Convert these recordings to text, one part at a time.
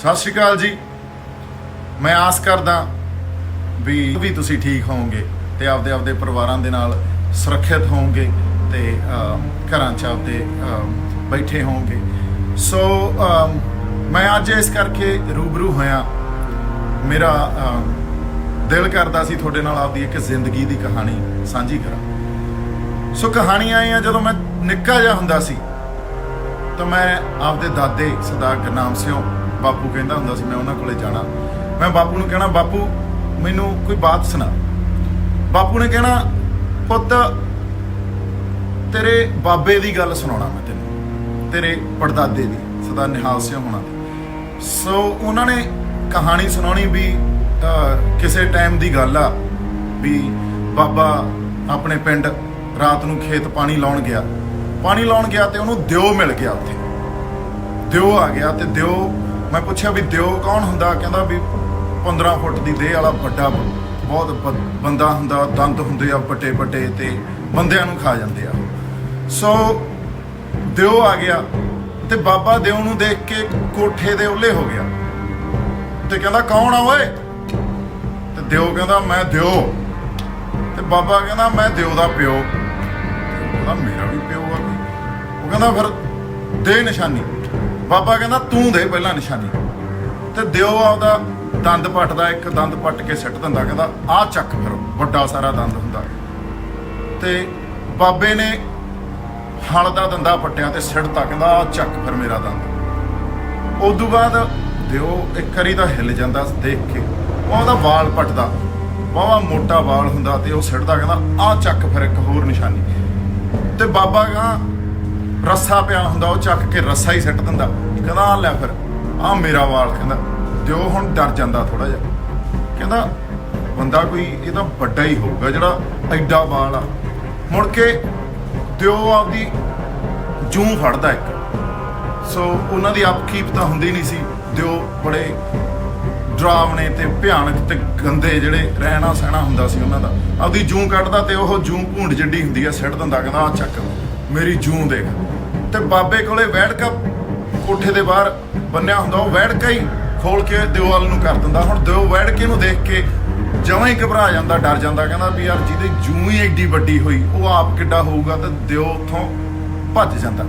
ਸਤਿ ਸ਼੍ਰੀ ਅਕਾਲ ਜੀ। ਮੈਂ ਆਸ ਕਰਦਾ ਵੀ ਵੀ ਤੁਸੀਂ ਠੀਕ ਹੋਵੋਗੇ ਤੇ ਆਪਦੇ ਆਪਦੇ ਪਰਿਵਾਰਾਂ ਦੇ ਨਾਲ ਸੁਰੱਖਿਅਤ ਹੋਵੋਗੇ ਤੇ ਘਰਾਂ 'ਚ ਆਪਦੇ ਬੈਠੇ ਹੋਵੋਗੇ। ਸੋ ਮੈਂ ਅੱਜ ਇਸ ਕਰਕੇ ਰੂਬਰੂ ਹੋਇਆ। ਮੇਰਾ ਦਿਲ ਕਰਦਾ ਸੀ ਤੁਹਾਡੇ ਨਾਲ ਆਪਦੀ ਇੱਕ ਜ਼ਿੰਦਗੀ ਦੀ ਕਹਾਣੀ ਸਾਂਝੀ ਕਰਾਂ। ਸੋ ਕਹਾਣੀ ਆਈ ਆ ਜਦੋਂ ਮੈਂ ਨਿੱਕਾ ਜਿਹਾ ਹੁੰਦਾ ਸੀ, ਤਾਂ ਮੈਂ ਆਪਦੇ ਦਾਦੇ ਸਰਦਾਰ ਗੁਰਨਾਮ ਸਿੰਘ ਬਾਪੂ ਕਹਿੰਦਾ ਹੁੰਦਾ ਸੀ, ਮੈਂ ਉਹਨਾਂ ਕੋਲੇ ਜਾਣਾ। ਮੈਂ ਬਾਪੂ ਨੂੰ ਕਹਿਣਾ, ਬਾਪੂ, ਮੈਨੂੰ ਕੋਈ ਬਾਤ ਸੁਣਾ। ਬਾਪੂ ਨੇ ਕਹਿਣਾ, ਪੁੱਤ, ਤੇਰੇ ਬਾਬੇ ਦੀ ਗੱਲ ਸੁਣਾਉਣਾ ਮੈਂ ਤੈਨੂੰ। ਤੇਰੇ ਪੜਦਾਦੇ ਦੀ ਸਰਦਾਰ ਨਿਹਾਲ ਸਿੰਘ ਹੋਣਾ ਸੋ ਉਹਨਾਂ ਨੇ ਕਹਾਣੀ ਸੁਣਾਉਣੀ ਵੀ ਕਿਸੇ ਟਾਈਮ ਦੀ ਗੱਲ ਆ, ਵੀ ਬਾਬਾ ਆਪਣੇ ਪਿੰਡ ਰਾਤ ਨੂੰ ਖੇਤ ਪਾਣੀ ਲਾਉਣ ਗਿਆ। ਪਾਣੀ ਲਾਉਣ ਗਿਆ ਤੇ ਉਹਨੂੰ ਦਿਓ ਮਿਲ ਗਿਆ ਉੱਥੇ। ਦਿਓ ਆ ਗਿਆ ਤੇ ਦਿਓ ਮੈਂ ਪੁੱਛਿਆ ਵੀ ਦਿਓ ਕੌਣ ਹੁੰਦਾ? ਕਹਿੰਦਾ ਵੀ 15 ਫੁੱਟ ਦੀ ਦੇਹ ਵਾਲਾ ਵੱਡਾ ਬਹੁਤ ਬੰਦਾ ਹੁੰਦਾ, ਦੰਦ ਹੁੰਦੇ ਆ ਵੱਡੇ ਵੱਡੇ ਤੇ ਬੰਦਿਆਂ ਨੂੰ ਖਾ ਜਾਂਦੇ ਆ। ਸੋ ਦਿਓ ਆ ਗਿਆ ਤੇ ਬਾਬਾ ਦਿਓ ਨੂੰ ਦੇਖ ਕੇ ਕੋਠੇ ਦੇ ਉੱਲੇ ਹੋ ਗਿਆ। ਤੇ ਕਹਿੰਦਾ, ਕੌਣ ਆ ਓਏ? ਤੇ ਦਿਓ ਕਹਿੰਦਾ, ਮੈਂ ਦਿਓ। ਤੇ ਬਾਬਾ ਕਹਿੰਦਾ, ਮੈਂ ਦਿਓ ਦਾ ਪਿਓ। ਕਹਿੰਦਾ, ਮੇਰਾ ਵੀ ਪਿਓ ਆ। ਕੋਈ ਉਹ ਕਹਿੰਦਾ, ਫਿਰ ਦੇ ਨਿਸ਼ਾਨੀ। ਬਾਬਾ ਕਹਿੰਦਾ, ਤੂੰ ਦੇ ਪਹਿਲਾਂ ਨਿਸ਼ਾਨੀ। ਤੇ ਦਿਓ ਆਪਦਾ ਦੰਦ ਪੱਟਦਾ, ਇੱਕ ਦੰਦ ਪੱਟ ਕੇ ਸਿੱਟ ਦਿੰਦਾ, ਕਹਿੰਦਾ ਆਹ ਚੱਕ ਫਿਰ, ਵੱਡਾ ਸਾਰਾ ਦੰਦ ਹੁੰਦਾ। ਤੇ ਬਾਬੇ ਨੇ ਹਲ ਦਾ ਦੰਦਾ ਪੱਟਿਆ ਤੇ ਸਿੱਟਤਾ, ਕਹਿੰਦਾ ਆਹ ਚੱਕ ਫਿਰ ਮੇਰਾ ਦੰਦ। ਉਦੋਂ ਬਾਅਦ ਦਿਓ ਇੱਕ ਵਾਰੀ ਤਾਂ ਹਿੱਲ ਜਾਂਦਾ ਦੇਖ ਕੇ। ਉਹਦਾ ਵਾਲ ਪੱਟਦਾ ਬਾਵਾ ਮੋਟਾ ਵਾਲ ਹੁੰਦਾ ਤੇ ਉਹ ਸਿੱਟਦਾ, ਕਹਿੰਦਾ ਆਹ ਚੱਕ ਫਿਰ ਇੱਕ ਹੋਰ ਨਿਸ਼ਾਨੀ। ਤੇ ਬਾਬਾ ਗਾ ਰੱਸਾ ਪਿਆ ਹੁੰਦਾ, ਉਹ ਚੱਕ ਕੇ ਰੱਸਾ ਹੀ ਸਿੱਟ ਦਿੰਦਾ। ਕਹਿੰਦਾ ਆ ਲੈ ਫਿਰ ਆ ਮੇਰਾ ਵਾਲ, ਕਹਿੰਦਾ। ਦਿਓ ਹੁਣ ਡਰ ਜਾਂਦਾ ਥੋੜਾ ਜਿਹਾ। ਕਹਿੰਦਾ, ਬੰਦਾ ਕੋਈ, ਇਹ ਤਾਂ ਵੱਡਾ ਹੀ ਹੋਊਗਾ ਜਿਹੜਾ ਐਡਾ ਵਾਲ ਆ। ਮੁੜ ਕੇ ਦਿਓ ਆਪਦੀ ਜੂੰ ਫੜਦਾ ਇੱਕ। ਸੋ ਉਹਨਾਂ ਦੀ ਆਪਕੀਪ ਤਾਂ ਹੁੰਦੀ ਨਹੀਂ ਸੀ। ਦਿਓ ਬੜੇ ਡਰਾਵਣੇ ਤੇ ਭਿਆਨਕ ਤੇ ਗੰਦੇ ਜਿਹੜੇ ਰਹਿਣਾ ਸਹਿਣਾ ਹੁੰਦਾ ਸੀ ਉਹਨਾਂ ਦਾ। ਆਪਦੀ ਜੂੰ ਕੱਢਦਾ ਤੇ ਉਹ ਜੂੰ ਭੂੰਡ ਜੱਡੀ ਹੁੰਦੀ ਆ, ਸਿੱਟ ਦਿੰਦਾ, ਕਹਿੰਦਾ ਆ ਚੱਕ ਮੇਰੀ ਜੂੰ ਦੇਖ। ਤੇ ਬਾਬੇ ਕੋਲੇ ਵੈੜਕਾ ਕੋਠੇ ਦੇ ਬਾਹਰ ਬੰਨਿਆ ਹੁੰਦਾ, ਉਹ ਵੈੜਕਾ ਹੀ ਖੋਲ ਕੇ ਦਿਓ ਨੂੰ ਕਰ ਦਿੰਦਾ। ਹੁਣ ਦਿਓ ਵੈੜਕੇ ਨੂੰ ਦੇਖ ਕੇ ਜਮਾਂ ਹੀ ਘਬਰਾ ਜਾਂਦਾ, ਡਰ ਜਾਂਦਾ, ਕਹਿੰਦਾ ਵੀ ਯਾਰ ਜਿਹਦੇ ਜੂੰ ਹੀ ਐਡੀ ਵੱਡੀ ਹੋਈ, ਉਹ ਆਪ ਕਿੱਡਾ ਹੋਊਗਾ ਤੇ ਦਿਓ ਉੱਥੋਂ ਭੱਜ ਜਾਂਦਾ।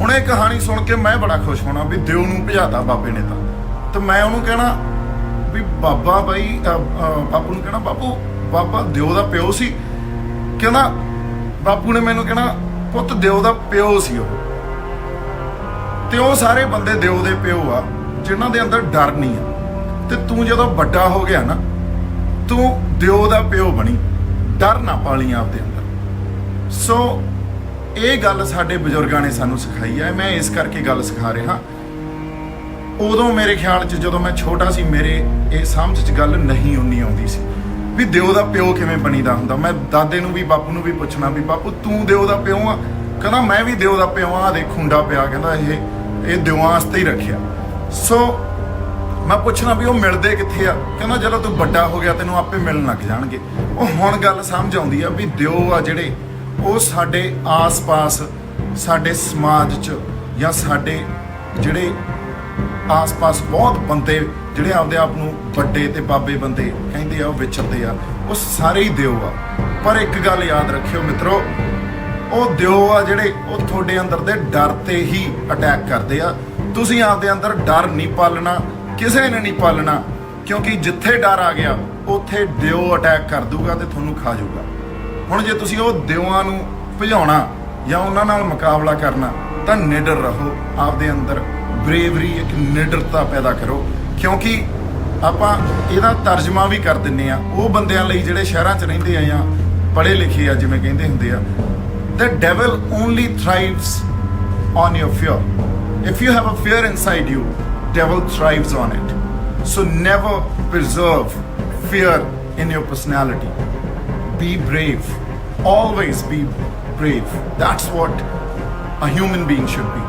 ਹੁਣ ਇਹ ਕਹਾਣੀ ਸੁਣ ਕੇ ਮੈਂ ਬੜਾ ਖੁਸ਼ ਹੋਣਾ ਵੀ ਦਿਓ ਨੂੰ ਭਜਾਤਾ ਬਾਬੇ ਨੇ ਤਾਂ। ਤੇ ਮੈਂ ਉਹਨੂੰ ਕਹਿਣਾ ਵੀ ਬਾਬਾ ਬਾਈ ਬਾਪੂ ਨੂੰ ਕਹਿਣਾ, ਬਾਪੂ, ਬਾਬਾ ਦਿਓ ਦਾ ਪਿਓ ਸੀ। ਕਹਿੰਦਾ, ਬਾਪੂ ਨੇ ਮੈਨੂੰ ਕਹਿਣਾ ਪੁੱਤ ਦਿਓ ਦਾ ਪਿਓ ਸੀ ਉਹ। ਤੇ ਉਹ ਸਾਰੇ ਬੰਦੇ ਦਿਓ ਦੇ ਪਿਓ ਆ, ਜਿਨ੍ਹਾਂ ਦੇ ਅੰਦਰ ਡਰ ਨਹੀਂ ਆ। ਤੇ ਤੂੰ ਜਦੋਂ ਵੱਡਾ ਹੋ ਗਿਆ ਨਾ, ਤੂੰ ਦਿਓ ਦਾ ਪਿਓ ਬਣੀ, ਡਰ ਨਾ ਪਾਲੀ ਆਪਦੇ ਅੰਦਰ। ਸੋ ਇਹ ਗੱਲ ਸਾਡੇ ਬਜ਼ੁਰਗਾਂ ਨੇ ਸਾਨੂੰ ਸਿਖਾਈ ਹੈ ਮੈਂ ਇਸ ਕਰਕੇ ਗੱਲ ਸਿਖਾ ਰਿਹਾ। ਉਦੋਂ ਮੇਰੇ ਖਿਆਲ 'ਚ ਜਦੋਂ ਮੈਂ ਛੋਟਾ ਸੀ, ਮੇਰੇ ਇਹ ਸਮਝ 'ਚ ਗੱਲ ਨਹੀਂ ਉਨੀ ਆਉਂਦੀ ਸੀ। ਵੀ ਦਿਓ ਦਾ ਪਿਓ ਕਿਵੇਂ ਬਣੀਦਾ ਹੁੰਦਾ? ਮੈਂ ਦਾਦੇ ਨੂੰ ਵੀ, ਬਾਪੂ ਨੂੰ ਵੀ ਪੁੱਛਣਾ ਵੀ, ਬਾਪੂ ਤੂੰ ਦਿਓ ਦਾ ਪਿਓ ਆ। ਕਹਿੰਦਾ, ਮੈਂ ਵੀ ਦਿਓ ਦਾ ਪਿਓ ਆ। ਦੇ ਖੁੰਡਾ ਪਿਆ। ਕਹਿੰਦਾ, ਇਹ ਇਹ ਦਿਓਆਂ ਵਾਸਤੇ ਹੀ ਰੱਖਿਆ। ਸੋ ਮੈਂ ਪੁੱਛਣਾ ਵੀ ਉਹ ਮਿਲਦੇ ਕਿੱਥੇ ਆ? ਕਹਿੰਦਾ, ਜਦੋਂ ਤੂੰ ਵੱਡਾ ਹੋ ਗਿਆ, ਤੈਨੂੰ ਆਪੇ ਮਿਲਣ ਲੱਗ ਜਾਣਗੇ। ਉਹ ਹੁਣ ਗੱਲ ਸਮਝ ਆਉਂਦੀ ਆ ਵੀ ਦਿਓ ਆ ਜਿਹੜੇ, ਉਹ ਸਾਡੇ ਆਸ-ਪਾਸ, ਸਾਡੇ ਸਮਾਜ 'ਚ ਜਾਂ ਸਾਡੇ ਜਿਹੜੇ ਆਸ-ਪਾਸ ਬਹੁਤ ਬੰਦੇ ਜਿਹੜੇ ਆਪਦੇ ਆਪ ਨੂੰ ਵੱਡੇ ਤੇ ਬਾਬੇ ਬੰਦੇ ਕਹਿੰਦੇ ਆ, ਉਹ ਵਿਚਰਦੇ ਆ, ਉਹ ਸਾਰੇ ਹੀ ਦਿਓ ਆ। ਪਰ ਇੱਕ ਗੱਲ ਯਾਦ ਰੱਖਿਓ ਮਿੱਤਰੋ, ਉਹ ਦਿਓ ਆ ਜਿਹੜੇ ਉਹ ਤੁਹਾਡੇ ਅੰਦਰ ਦੇ ਡਰ ਤੇ ਹੀ ਅਟੈਕ ਕਰਦੇ ਆ। ਤੁਸੀਂ ਆਪਦੇ ਅੰਦਰ ਡਰ ਨਹੀਂ ਪਾਲਣਾ, ਕਿਸੇ ਨੇ ਨਹੀਂ ਪਾਲਣਾ, ਕਿਉਂਕਿ ਜਿੱਥੇ ਡਰ ਆ ਗਿਆ, ਉੱਥੇ ਦਿਓ ਅਟੈਕ ਕਰ ਦੂਗਾ ਤੇ ਤੁਹਾਨੂੰ ਖਾ ਜਾਊਗਾ। ਹੁਣ ਜੇ ਤੁਸੀਂ ਉਹ ਦਿਵਾਂ ਨੂੰ ਭਜਾਉਣਾ ਜਾਂ ਉਹਨਾਂ ਨਾਲ ਮੁਕਾਬਲਾ ਕਰਨਾ, ਤਾਂ ਨਿਡਰ ਰਹੋ, ਆਪਦੇ ਅੰਦਰ ਬਰੇਵਰੀ, ਇੱਕ ਨਿਡਰਤਾ ਪੈਦਾ ਕਰੋ। ਕਿਉਂਕਿ ਆਪਾਂ ਇਹਦਾ ਤਰਜਮਾ ਵੀ ਕਰ ਦਿੰਨੇ ਆ ਉਹ ਬੰਦਿਆਂ ਲਈ ਜਿਹੜੇ ਸ਼ਹਿਰਾਂ 'ਚ ਰਹਿੰਦੇ ਆ ਜਾਂ ਪੜ੍ਹੇ ਲਿਖੇ ਆ ਜਿਵੇਂ ਕਹਿੰਦੇ ਹੁੰਦੇ ਆ the devil only thrives on your fear if you have a fear inside you devil thrives on it so never preserve fear in your personality be brave always be brave that's what a human being should be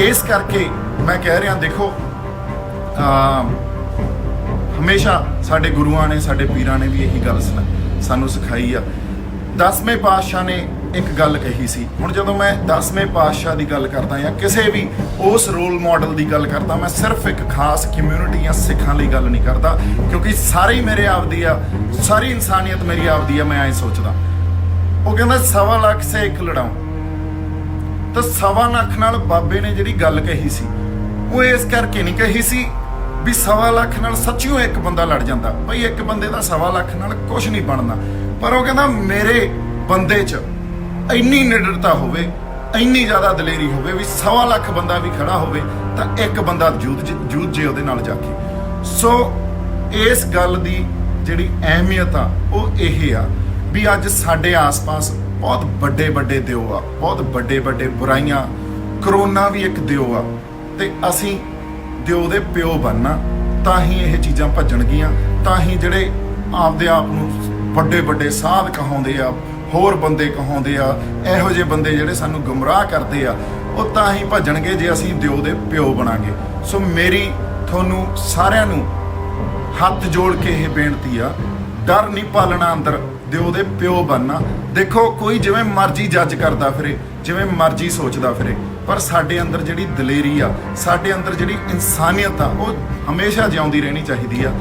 ਇਸ ਕਰਕੇ ਮੈਂ ਕਹਿ ਰਿਹਾ ਦੇਖੋ ਅਮ ਹਮੇਸ਼ਾ ਸਾਡੇ ਗੁਰੂਆਂ ਨੇ, ਸਾਡੇ ਪੀਰਾਂ ਨੇ ਵੀ ਇਹੀ ਗੱਲ ਸਾਨੂੰ ਸਿਖਾਈ ਆ। ਦਸਵੇਂ ਪਾਤਸ਼ਾਹ ਨੇ ਇੱਕ ਗੱਲ ਕਹੀ ਸੀ। ਹੁਣ ਜਦੋਂ ਮੈਂ 10ਵੇਂ ਪਾਤਸ਼ਾਹ ਦੀ ਗੱਲ ਕਰਦਾ ਜਾਂ ਕਿਸੇ ਵੀ ਉਸ ਰੋਲ ਮਾਡਲ ਦੀ ਗੱਲ ਕਰਦਾ, ਮੈਂ ਸਿਰਫ ਇੱਕ ਖਾਸ ਕਮਿਊਨਿਟੀ ਜਾਂ ਸਿੱਖਾਂ ਲਈ ਗੱਲ ਨਹੀਂ ਕਰਦਾ, ਕਿਉਂਕਿ ਸਾਰੇ ਹੀ ਮੇਰੇ ਆਪਦੀ ਆ, ਸਾਰੀ ਇਨਸਾਨੀਅਤ ਮੇਰੀ ਆਪਦੀ ਆ, ਮੈਂ ਐਂ ਸੋਚਦਾ। ਉਹ ਕਹਿੰਦਾ, ਸਵਾ ਲੱਖ ਸੇ ਇੱਕ ਲੜਾਉਂ। ਤਾਂ ਸਵਾ ਲੱਖ ਨਾਲ ਬਾਬੇ ਨੇ ਜਿਹੜੀ ਗੱਲ ਕਹੀ ਸੀ, ਉਹ ਇਸ ਕਰਕੇ ਨਹੀਂ ਕਹੀ ਸੀ ਵੀ ਸਵਾ ਲੱਖ ਨਾਲ ਸੱਚੀਓ ਇੱਕ ਬੰਦਾ ਲੜ ਜਾਂਦਾ। ਬਈ ਇੱਕ ਬੰਦੇ ਦਾ ਸਵਾ ਲੱਖ ਨਾਲ ਕੁਝ ਨਹੀਂ ਬਣਦਾ ਪਰ ਉਹ ਕਹਿੰਦਾ, ਮੇਰੇ ਬੰਦੇ 'ਚ ਇੰਨੀ ਨਿਡਰਤਾ ਹੋਵੇ, ਇੰਨੀ ਜ਼ਿਆਦਾ ਦਲੇਰੀ ਹੋਵੇ ਵੀ ਸਵਾ ਲੱਖ ਬੰਦਾ ਵੀ ਖੜਾ ਹੋਵੇ, ਤਾਂ ਇੱਕ ਬੰਦਾ ਜੂਝ ਜੇ ਉਹਦੇ ਨਾਲ ਜਾ ਕੇ ਸੋ ਇਸ ਗੱਲ ਦੀ ਜਿਹੜੀ ਅਹਿਮੀਅਤ ਆ, ਉਹ ਇਹ ਆ ਵੀ ਅੱਜ ਸਾਡੇ ਆਸ-ਪਾਸ ਬਹੁਤ ਵੱਡੇ ਵੱਡੇ ਦਿਓ ਆ, ਬਹੁਤ ਵੱਡੇ ਵੱਡੇ ਬੁਰਾਈਆਂ, ਕਰੋਨਾ ਵੀ ਇੱਕ ਦਿਓ ਆ, ਤੇ ਅਸੀਂ ਦਿਓ ਦੇ ਪਿਓ ਬਣਨਾ, ਤਾਂ ਹੀ ਇਹ ਚੀਜ਼ਾਂ ਭੱਜਣਗੀਆਂ ਤਾਂ ਹੀ ਜਿਹੜੇ ਆਪਦੇ ਆਪ ਨੂੰ ਵੱਡੇ ਵੱਡੇ ਸਾਧ ਕਹਾਉਂਦੇ ਆ, ਹੋਰ ਬੰਦੇ ਕਹਾਉਂਦੇ ਆ, ਇਹੋ ਜਿਹੇ ਬੰਦੇ ਜਿਹੜੇ ਸਾਨੂੰ ਗੁੰਮਰਾਹ ਕਰਦੇ ਆ, ਉਹ ਤਾਂ ਹੀ ਭੱਜਣਗੇ ਜੇ ਅਸੀਂ ਦਿਓ ਦੇ ਪਿਓ ਬਣਾਂਗੇ। ਸੋ ਮੇਰੀ ਤੁਹਾਨੂੰ ਸਾਰਿਆਂ ਨੂੰ ਹੱਥ ਜੋੜ ਕੇ ਇਹ ਬੇਨਤੀ ਆ, ਡਰ ਨਹੀਂ ਪਾਲਣਾ ਅੰਦਰ, ਦਿਓ ਦੇ ਪਿਓ ਬਣਨਾ। ਦੇਖੋ, ਕੋਈ ਜਿਵੇਂ ਮਰਜ਼ੀ ਜੱਜ ਕਰਦਾ ਫਿਰੇ, ਜਿਵੇਂ ਮਰਜ਼ੀ ਸੋਚਦਾ ਫਿਰੇ। ਪਰ ਸਾਡੇ ਅੰਦਰ ਜਿਹੜੀ ਦਲੇਰੀ ਆ, ਸਾਡੇ ਅੰਦਰ ਜਿਹੜੀ ਇਨਸਾਨੀਅਤ ਆ, ਉਹ ਹਮੇਸ਼ਾ ਜਿਉਂਦੀ ਰਹਿਣੀ ਚਾਹੀਦੀ ਆ।